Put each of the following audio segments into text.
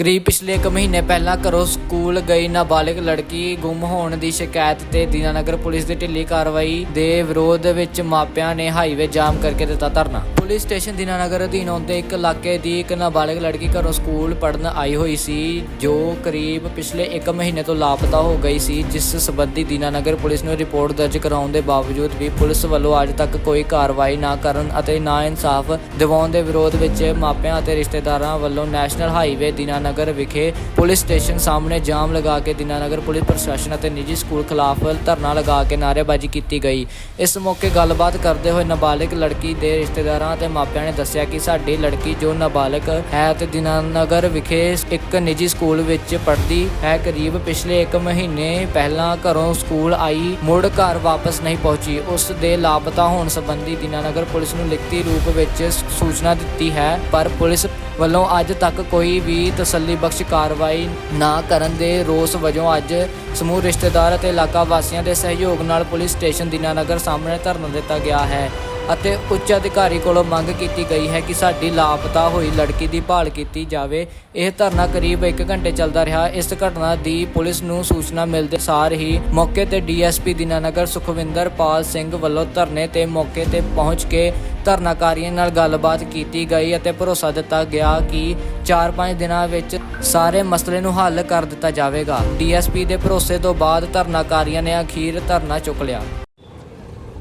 ਕਰੀਬ ਪਿਛਲੇ ਇੱਕ ਮਹੀਨੇ ਪਹਿਲਾਂ ਘਰੋਂ ਸਕੂਲ ਗਈ ਨਾਬਾਲਿਗ ਲੜਕੀ ਗੁੰਮ ਹੋਣ ਦੀ ਸ਼ਿਕਾਇਤ ਤੇ ਦੀਨਾਨਗਰ ਪੁਲਿਸ ਦੀ ਢਿੱਲੀ ਕਾਰਵਾਈ ਦੇ ਵਿਰੋਧ ਵਿੱਚ ਮਾਪਿਆਂ ਨੇ ਹਾਈਵੇ ਜਾਮ ਕਰਕੇ ਦਿੱਤਾ ਧਰਨਾ। ਪੁਲਿਸ ਸਟੇਸ਼ਨ ਦੀਨਾਨਗਰ ਅਧੀਨ ਆਉਂਦੇ ਇੱਕ ਇਲਾਕੇ ਦੀ ਇੱਕ ਨਾਬਾਲਿਗ ਲੜਕੀ ਘਰੋਂ ਸਕੂਲ ਪੜ੍ਹਨ ਆਈ ਹੋਈ ਸੀ, ਜੋ ਕਰੀਬ ਪਿਛਲੇ ਇੱਕ ਮਹੀਨੇ ਤੋਂ ਲਾਪਤਾ ਹੋ ਗਈ ਸੀ, ਜਿਸ ਸੰਬੰਧੀ ਦੀਨਾਨਗਰ ਪੁਲਿਸ ਨੂੰ ਰਿਪੋਰਟ ਦਰਜ ਕਰਾਉਣ ਦੇ ਬਾਵਜੂਦ ਵੀ ਪੁਲਿਸ ਵੱਲੋਂ ਅੱਜ ਤੱਕ ਕੋਈ ਕਾਰਵਾਈ ਨਾ ਕਰਨ ਅਤੇ ਨਾ ਇਨਸਾਫ ਦਿਵਾਉਣ ਦੇ ਵਿਰੋਧ ਵਿੱਚ ਮਾਪਿਆਂ ਅਤੇ ਰਿਸ਼ਤੇਦਾਰਾਂ ਵੱਲੋਂ ਨੈਸ਼ਨਲ ਹਾਈਵੇ ਦੀਨਾਨਗਰ ਵਿਖੇ ਪੁਲਿਸ ਸਟੇਸ਼ਨ ਸਾਹਮਣੇ ਜਾਮ ਲਗਾ ਕੇ ਦੀਨਾਨਗਰ ਪੁਲਿਸ ਪ੍ਰਸ਼ਾਸਨ ਅਤੇ ਨਿੱਜੀ ਸਕੂਲ ਖਿਲਾਫ ਧਰਨਾ ਲਗਾ ਕੇ ਨਾਅਰੇਬਾਜ਼ੀ ਕੀਤੀ ਗਈ। ਇਸ ਮੌਕੇ ਗੱਲਬਾਤ ਕਰਦੇ ਹੋਏ ਨਾਬਾਲਿਗ ਲੜਕੀ ਦੇ ਰਿਸ਼ਤੇਦਾਰਾਂ ਅਤੇ ਮਾਪਿਆਂ ਨੇ ਦੱਸਿਆ ਕਿ ਸਾਡੀ ਲੜਕੀ ਜੋ ਨਾਬਾਲਗ ਹੈ ਤੇ ਦੀਨਾਨਗਰ ਵਿਖੇ ਇੱਕ ਨਿੱਜੀ ਸਕੂਲ ਵਿੱਚ ਪੜ੍ਹਦੀ ਹੈ, ਕਰੀਬ ਪਿਛਲੇ 1 ਮਹੀਨੇ ਪਹਿਲਾਂ ਘਰੋਂ ਸਕੂਲ ਆਈ, ਮੁੜ ਘਰ ਵਾਪਸ ਨਹੀਂ ਪਹੁੰਚੀ। ਉਸ ਦੇ ਲਾਪਤਾ ਹੋਣ ਸੰਬੰਧੀ ਦੀਨਾਨਗਰ ਪੁਲਿਸ ਨੂੰ ਲਿਖਤੀ ਰੂਪ ਵਿੱਚ ਸੂਚਨਾ ਦਿੱਤੀ ਹੈ, ਪਰ ਪੁਲਿਸ ਵੱਲੋਂ ਅੱਜ ਤੱਕ ਕੋਈ ਵੀ ਤਸੱਲੀ ਬਖਸ਼ ਕਾਰਵਾਈ ਨਾ ਕਰਨ ਦੇ ਰੋਸ ਵਜੋਂ ਅੱਜ ਸਮੂਹ ਰਿਸ਼ਤੇਦਾਰ ਅਤੇ ਇਲਾਕਾ ਵਾਸੀਆਂ ਦੇ ਸਹਿਯੋਗ ਨਾਲ ਪੁਲਿਸ ਸਟੇਸ਼ਨ ਦੀਨਾਨਗਰ ਸਾਹਮਣੇ ਧਰਨਾ ਦਿੱਤਾ ਗਿਆ ਹੈ ਅਤੇ ਉੱਚ ਅਧਿਕਾਰੀ ਕੋਲੋਂ ਮੰਗ ਕੀਤੀ ਗਈ ਹੈ ਕਿ ਸਾਡੀ ਲਾਪਤਾ ਹੋਈ ਲੜਕੀ ਦੀ ਭਾਲ ਕੀਤੀ ਜਾਵੇ। ਇਹ ਧਰਨਾ ਕਰੀਬ 1 ਘੰਟੇ ਚੱਲਦਾ ਰਿਹਾ। ਇਸ ਘਟਨਾ ਦੀ ਪੁਲਿਸ ਨੂੰ ਸੂਚਨਾ ਮਿਲਦੇ ਸਾਰ ਹੀ ਮੌਕੇ ਤੇ ਡੀਐਸਪੀ ਦੀਨਾਨਗਰ ਸੁਖਵਿੰਦਰ ਪਾਲ ਸਿੰਘ ਵੱਲੋਂ ਧਰਨੇ ਤੇ ਮੌਕੇ ਤੇ ਪਹੁੰਚ ਕੇ ਧਰਨਾਕਾਰੀਆਂ ਨਾਲ ਗੱਲਬਾਤ ਕੀਤੀ ਗਈ ਅਤੇ ਭਰੋਸਾ ਦਿੱਤਾ ਗਿਆ ਕਿ 4-5 ਦਿਨਾਂ ਵਿੱਚ ਸਾਰੇ ਮਸਲੇ ਨੂੰ ਹੱਲ ਕਰ ਦਿੱਤਾ ਜਾਵੇਗਾ। ਡੀਐਸਪੀ ਦੇ ਭਰੋਸੇ ਤੋਂ ਬਾਅਦ ਧਰਨਾਕਾਰੀਆਂ ਨੇ ਅਖੀਰ ਧਰਨਾ ਚੁੱਕ ਲਿਆ।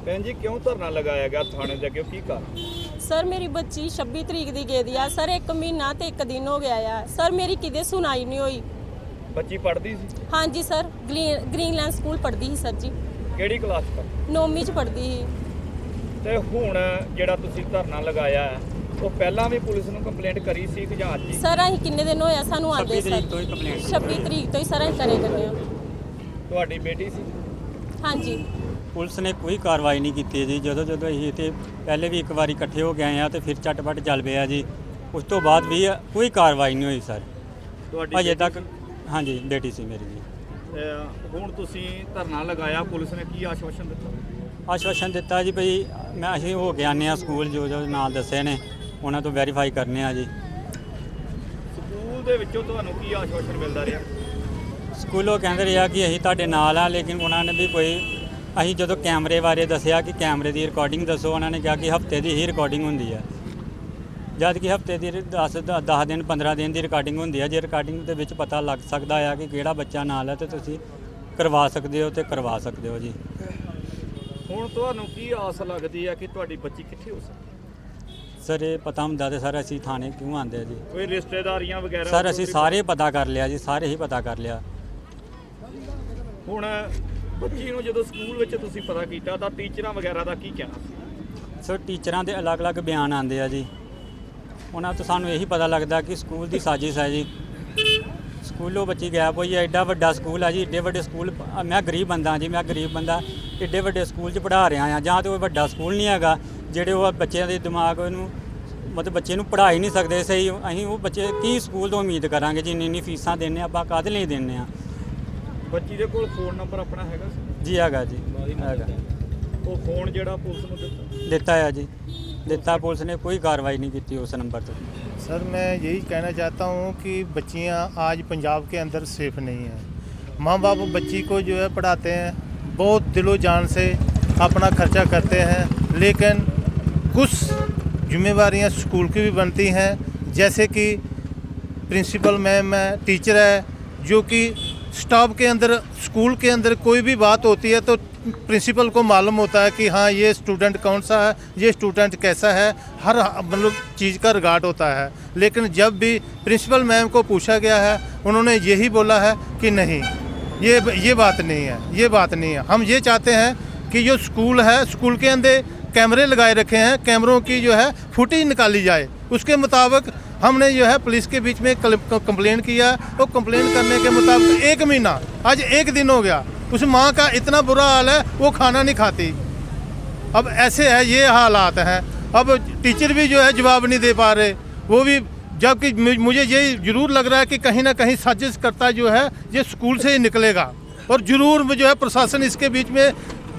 ਭੈਣ ਜੀ ਕਿਉਂ ਧਰਨਾ ਲਗਾਇਆ ਗਿਆ ਥਾਣੇ ਦੇ ਅੱਗੇ? ਕੀ ਕਾਰਨ? ਸਰ ਮੇਰੀ ਬੱਚੀ 26 ਤਰੀਕ ਦੀ ਗਈ ਆ। ਸਰ ਇੱਕ ਮਹੀਨਾ ਤੇ ਇੱਕ ਦਿਨ ਹੋ ਗਿਆ ਆ। ਸਰ ਮੇਰੀ ਕਿਤੇ ਸੁਣਾਈ ਨਹੀਂ ਹੋਈ। ਬੱਚੀ ਪੜ੍ਹਦੀ ਸੀ? ਹਾਂਜੀ ਸਰ। ਗ੍ਰੀਨਲੈਂਡ ਸਕੂਲ ਪੜ੍ਹਦੀ ਸੀ ਸਰ ਜੀ। ਕਿਹੜੀ ਕਲਾਸ ਤੱਕ ਨੌਵੀਂ ਚ ਪੜ੍ਹਦੀ ਸੀ। ਤੇ ਹੁਣ ਜਿਹੜਾ ਤੁਸੀਂ ਧਰਨਾ ਲਗਾਇਆ ਹੈ ਉਹ ਪਹਿਲਾਂ ਵੀ ਪੁਲਿਸ ਨੂੰ ਕੰਪਲੇਂਟ ਕਰੀ ਸੀ ਕਿ ਜਾਂ ਅੱਜ ਹੀ? ਸਰ ਅਸੀਂ ਕਿੰਨੇ ਦਿਨ ਹੋਇਆ ਸਾਨੂੰ ਆਂਦੇ ਸਰ। 26 ਤਰੀਕ ਤੋਂ ਹੀ ਸਰ ਅਸੀਂ ਕਰੇ ਕਰਨੇ ਆ ਤੁਹਾਡੀ ਬੇਟੀ ਸੀ? ਹਾਂਜੀ। ਪੁਲਿਸ ਨੇ ਕੋਈ ਕਾਰਵਾਈ ਨਹੀਂ ਕੀਤੀ ਜੀ। ਜਦੋਂ ਜਦੋਂ ਅਸੀਂ ਤੇ ਪਹਿਲੇ ਵੀ ਇੱਕ ਵਾਰੀ ਇਕੱਠੇ ਹੋ ਆਏ ਆ ਤੇ ਫਿਰ ਝਟਪਟ ਚੱਲ ਪਿਆ ਜੀ। ਉਸ ਤੋਂ ਬਾਅਦ ਵੀ ਕੋਈ ਕਾਰਵਾਈ ਨਹੀਂ ਹੋਈ ਸਰ। ਤੁਹਾਡੀ ਅਜੇ ਬੇਟੀ ਤੱਕ ਹਾਂਜੀ ਬੇਟੀ ਸੀ ਮੇਰੀ ਜੀ। ਹੁਣ ਤੁਸੀਂ ਧਰਨਾ ਲਗਾਇਆ ਪੁਲਿਸ ਨੇ ਕੀ ਆਸ਼ਵਾਸਨ ਦਿੱਤਾ? ਆਸ਼ਵਾਸਨ ਦਿੱਤਾ ਜੀ ਭਈ ਮੈਂ ਅਸੀਂ ਹੋ ਕੇ ਆਨੇ ਆ ਸਕੂਲ ਜੋ ਜੋ ਨਾਂ ਦੱਸੇ ਨੇ ਉਹਨਾਂ ਤੋਂ ਵੈਰੀਫਾਈ ਕਰਨੇ ਆ ਜੀ। ਸਕੂਲ ਦੇ ਵਿੱਚੋਂ ਤੁਹਾਨੂੰ ਕੀ ਆਸ਼ਵਾਸਨ ਮਿਲਦਾ ਰਿਹਾ? ਸਕੂਲੋਂ ਕਹਿੰਦੇ ਰਿਹਾ ਕਿ ਅਸੀਂ ਤੁਹਾਡੇ ਨਾਲ ਆ ਲੇਕਿਨ ਉਹਨਾਂ ਨੇ ਵੀ ਕੋਈ ਅਸੀਂ ਜਦੋਂ ਕੈਮਰੇ ਬਾਰੇ ਦੱਸਿਆ ਕਿ ਕੈਮਰੇ ਦੀ ਰਿਕਾਰਡਿੰਗ ਦੱਸੋ ਉਹਨਾਂ ਨੇ ਕਿਹਾ ਕਿ ਹਫ਼ਤੇ ਦੀ ਹੀ ਰਿਕਾਰਡਿੰਗ ਹੁੰਦੀ ਹੈ ਜਦ ਕਿ ਹਫ਼ਤੇ ਦੀ 10 10 ਦਿਨ 15 ਦਿਨ ਦੀ ਰਿਕਾਰਡਿੰਗ ਹੁੰਦੀ ਹੈ ਜੇ ਰਿਕਾਰਡਿੰਗ ਦੇ ਵਿੱਚ ਪਤਾ ਲੱਗ ਸਕਦਾ ਆ ਕਿ ਕਿਹੜਾ ਬੱਚਾ ਨਾਲ ਹੈ ਤੇ ਤੁਸੀਂ ਕਰਵਾ ਸਕਦੇ ਹੋ ਤੇ ਕਰਵਾ ਸਕਦੇ ਹੋ ਜੀ। ਹੁਣ ਤੁਹਾਨੂੰ ਕੀ ਆਸ ਲੱਗਦੀ ਹੈ ਕਿ ਤੁਹਾਡੀ ਬੱਚੀ ਕਿੱਥੇ ਹੋ ਸਕਦੀ ਸਰ ਇਹ ਪਤਾ ਹੁੰਦਾ ਤੇ ਸਰ ਅਸੀਂ ਥਾਣੇ ਕਿਉਂ ਆਉਂਦੇ ਆ ਜੀ? ਕੋਈ ਰਿਸ਼ਤੇਦਾਰੀਆਂ ਵਗੈਰਾ ਸਰ ਅਸੀਂ ਸਾਰੇ ਪਤਾ ਕਰ ਲਿਆ ਜੀ ਸਾਰੇ ਹੀ ਪਤਾ ਕਰ ਲਿਆ। ਹੁਣ ਬੱਚੀ ਨੂੰ ਜਦੋਂ ਸਕੂਲ ਵਿੱਚ ਤੁਸੀਂ ਪਤਾ ਕੀਤਾ ਤਾਂ ਟੀਚਰਾਂ ਵਗੈਰਾ ਦਾ ਕੀ ਕਹਿਣਾ ਸੀ? ਸੋ ਟੀਚਰਾਂ ਦੇ ਅਲੱਗ-ਅਲੱਗ ਬਿਆਨ ਆਉਂਦੇ ਆ ਜੀ। ਉਹਨਾਂ ਤੋਂ ਸਾਨੂੰ ਇਹੀ ਪਤਾ ਲੱਗਦਾ ਕਿ ਸਕੂਲ ਦੀ ਸਾਜ਼ਿਸ਼ ਹੈ ਜੀ। ਸਕੂਲੋਂ ਬੱਚੀ ਗਾਇਬ ਹੋਈ ਹੈ ਐਡਾ ਵੱਡਾ ਸਕੂਲ ਹੈ ਜੀ ਏਡੇ ਵੱਡੇ ਸਕੂਲ ਮੈਂ ਗਰੀਬ ਬੰਦਾ ਜੀ ਮੈਂ ਗਰੀਬ ਬੰਦਾ। ਏਡੇ ਵੱਡੇ ਸਕੂਲ 'ਚ ਪੜ੍ਹਾ ਰਿਹਾ ਆ ਜਾਂ ਤੇ ਉਹ ਵੱਡਾ ਸਕੂਲ ਨਹੀਂ ਹੈਗਾ ਜਿਹੜੇ ਉਹ ਬੱਚਿਆਂ ਦੇ ਦਿਮਾਗ ਨੂੰ ਮਤਲਬ ਬੱਚੇ ਨੂੰ ਪੜ੍ਹਾ ਹੀ ਨਹੀਂ ਸਕਦੇ ਸਹੀ ਅਸੀਂ ਉਹ ਬੱਚੇ ਕੀ ਸਕੂਲ ਤੋਂ ਉਮੀਦ ਕਰਾਂਗੇ ਜੀ ਇੰਨੀ ਇੰਨੀ ਫੀਸਾਂ ਦਿੰਨੇ ਆਪਾਂ ਕਾਹਦੇ ਲਈ ਦਿੰਨੇ ਆ ਬੱਚੀ ਦੇ ਕੋਲ ਫੋਨ ਨੰਬਰ ਆਪਣਾ ਹੈਗਾ ਸੀ ਜੀ ਹੈਗਾ ਜੀ ਹੈਗਾ ਉਹ ਫੋਨ ਜਿਹੜਾ ਪੁਲਿਸ ਨੂੰ ਦਿੱਤਾ ਦਿੱਤਾ ਹੈ ਜੀ ਦਿੱਤਾ ਪੁਲਿਸ ਨੇ ਕੋਈ ਕਾਰਵਾਈ ਨਹੀਂ ਕੀਤੀ ਉਸ ਨੰਬਰ ਤੇ सर मैं यही कहना चाहता हूँ कि बच्चियाँ आज पंजाब के अंदर सेफ नहीं हैं माँ बाप बच्ची को जो है पढ़ाते हैं बहुत दिलो जान से अपना खर्चा करते हैं, लेकिन कुछ जिम्मेवारियाँ स्कूल की भी बनती हैं। जैसे कि प्रिंसिपल मैम है टीचर है, जो कि स्टाफ के अंदर, स्कूल के अंदर कोई भी बात होती है तो प्रिंसिपल को मालूम होता है कि हाँ ये स्टूडेंट कौन सा है, ये स्टूडेंट कैसा है, हर मतलब चीज़ का रिगार्ड होता है। लेकिन जब भी प्रिंसिपल मैम को पूछा गया है, उन्होंने यही बोला है कि नहीं ये ये बात नहीं है, ये बात नहीं है। हम ये चाहते हैं कि जो स्कूल है, स्कूल के अंदर कैमरे लगाए रखे हैं, कैमरों की जो है फुटेज निकाली जाए। उसके मुताबिक हमने जो है पुलिस के बीच में कंप्लेन किया और कंप्लेंट करने के मुताबिक एक महीना, आज एक दिन हो गया। उस माँ का इतना बुरा हाल है, वो खाना नहीं खाती। अब ऐसे है, ये हालात हैं। अब टीचर भी जो है जवाब नहीं दे पा रहे, वो भी जबकि मुझे ये ज़रूर लग रहा है कि कहीं ना कहीं साजिश करता जो है, ये स्कूल से ही निकलेगा। और ज़रूर जो है प्रशासन इसके बीच में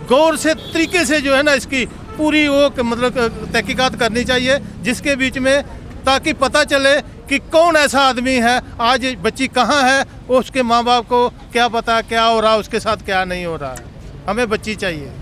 गौर से, तरीके से जो है ना इसकी पूरी वो मतलब तहकीकात करनी चाहिए, जिसके बीच में ताकि पता चले कि कौन ऐसा आदमी है, आज बच्ची कहाँ है, उसके माँ बाप को क्या पता, क्या हो रहा है उसके साथ क्या नहीं हो रहा है। हमें बच्ची चाहिए।